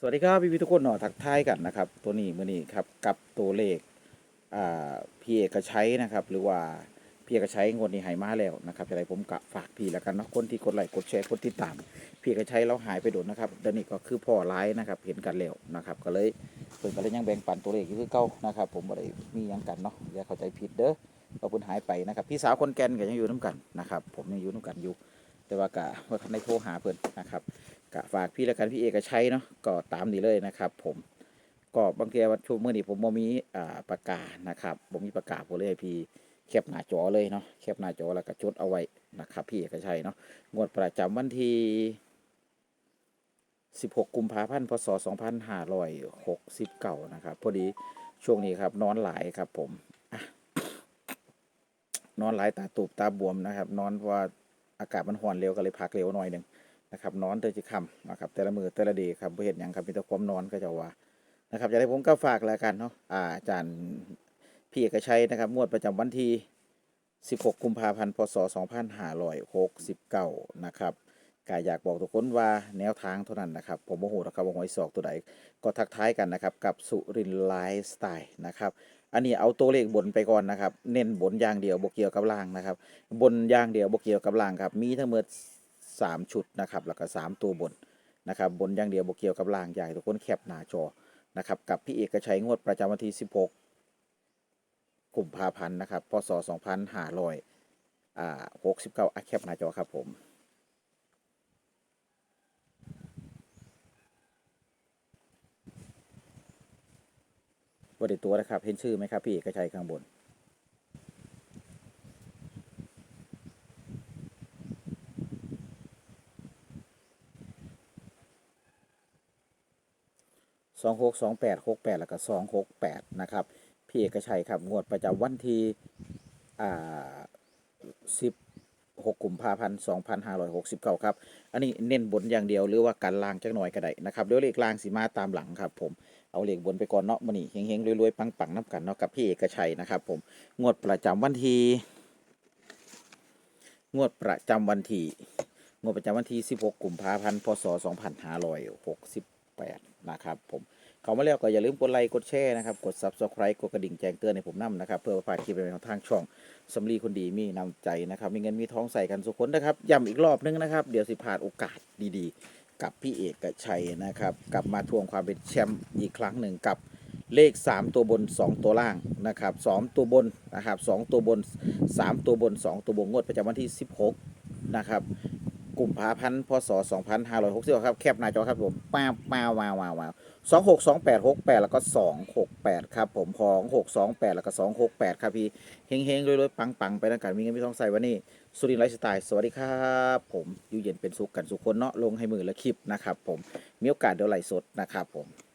สวัสดีครับพี่พี่ทุกคนเนาะทักทายกันนะครับ ตัวนี้มื่อนี้ครับกับตัวเลขอ่าพี่เอกชัยนะครับ หรือว่าพี่เอกชัยงวดนี้หายมาแล้วนะครับอะไรผมกะฝากพี่แล้วกันนะคนที่กดไลค์กดแชร์กดติดตามพี่เอกชัยเราหายไปโดนนะครับเดี๋ยวนี้ก็คือพ่อร้ายนะครับเห็นกันแล้วนะครับ ก็เลยเพิ่นก็เลยยังแบ่งปันตัวเลขอยู่คือเก่านะครับ ผมบ่ได้มียังกันเนาะอย่าเข้าใจผิดเด้อเราเพิ่นหายไปนะครับ พี่สาวคนแก่นก็ยังอยู่น้กันนะครับ ผมยังอยู่น้กันอยู่แต่ว่ากะว่าทันโทรหาเพิ่นนะครับ กะฝากพี่แล้วกันพี่เอกชัยเนาะก็ตามนี้เลยนะครับ ผมก็บางทีวันช่วงเมื่อนี้ผมบ่มีอ่าปากกาศนะครับผมมีปากกาผมเลยพี่แคปหน้าจอเลยเนาะแคปหน้าจอแล้วก็จดเอาไว้นะครับ พี่เอกชัยเนาะงวดประจำวันที่16 กุมภาพันธ์พศ 2569 นะครับ พอดีช่วงนี้ครับ นอนหลายครับผมนอนหลายตาตูบตาบวมนะครับ นอนเพราะว่าอากาศมันห่อนเร็วก็เลยพักเร็วหน่อยหนึ่ง นะครับนอนเตอจิคำนะครับแต่ละมือแต่ละเดย์ครับบ่เห็นหยังครับมีแต่ความนอนก็จะว่านะครับจะได้ผมก็ฝากแล้วกันเนาะอาจารย์พี่เอกชัยนะครับงวดประจำวันที่ 16 กุมภาพันธ์ พศ 2569 นะครับกายอยากบอกทุกคนว่าแนวทางเท่านั้นนะครับ ผมโมโหนะครับว่าหวยศอกตัวใดก็ทักท้ายกันนะครับ กับสุรินไลฟ์สไตล์นะครับ อันนี้เอาตัวเลขบนไปก่อนนะครับ เน้นบนอย่างเดียวบกเกี่ยวกับล่างนะครับ บนอย่างเดียวบกเกี่ยวกับล่างครับ มีทั้งหมด สามชุดนะครับแล้วก็สามตัวบนนะครับบนอย่างเดียวบกเกี่ยวกับล่างใหญ่ทุกคนแคปหน้าจอนะครับกับพี่เอกชัยงวดประจำวันที่ 16กลุ่มภาพันธ์นะครับพศ2500อ่า69อะแคปหน้าจอครับผมว่าได้ตัวนะครับ เห็นชื่อไหมครับ พี่เอกชัยข้างบน สองหกสองแปดหกแปดแล้วก็สองหกแปดนะครับ พี่เอกชัยครับ งวดประจำวันที่อ่าสิบหกกุมภาพันธ์สองพันห้าร้อยหกสิบเก้าครับ อันนี้เน้นบนอย่างเดียวหรือว่าการล่างจักหน่อยก็ได้นะครับเดี๋ยวเลขล่างสีมาตามหลังครับ ผมเอาเลขบนไปก่อนเนาะมันนี่เฮงๆรวยๆปังๆน้ำกันเนาะกับพี่เอกชัยนะครับ ผมงวดประจำวันที่งวดประจำวันที่งวดประจำวันที่16กุมภาพันธ์พศ2568น นะครับผมเข้ามาแล้วก็อย่าลืมกดไลค์กดแชร์นะครับ กด Subscribe กดกระดิ่งแจ้งเตือนให้ผมนํนะครับเพื่อประพลาดคลิปใหม่ๆของทางช่องสำลีคนดีมีนำใจนะครับมีเงินมีท้องใส่กันสุขคนนะครับย้ำอีกรอบนึงนะครับ เดี๋ยวสิพลาดโอกาสดีๆ กับพี่เอกชัยนะครับ กลับมาทวงความเป็นแชมป์อีกครั้งหนึ่งกับเลข 3 ตัวบน 2 ตัวล่างนะครับ2ตัวบนนะครับ2ตัวบน 3 ตัวบน 2 ตัวบนงวดประจำวันที่ 16นะครับ กุมภาพันธ์พศ2560ครับ แคปหน้าจอครับผมป้าป้าวว้าวาวาวสองหกสองแปดหกแปดแล้วก็สองหกแปดครับผมของหกสองแปดแล้วก็สองหกแปดครับพี่เฮงเฮงๆรวยๆปังไปนะกันมีเงินมีทองใส่วันนี้ สุรินไลฟ์สไตล์ สวัสดีครับผมอยู่เย็นเป็นสุขกันสุขคนเนาะลงให้มือและคลิปนะครับผมมีโอกาสเดี๋ยวไหลสดนะครับผม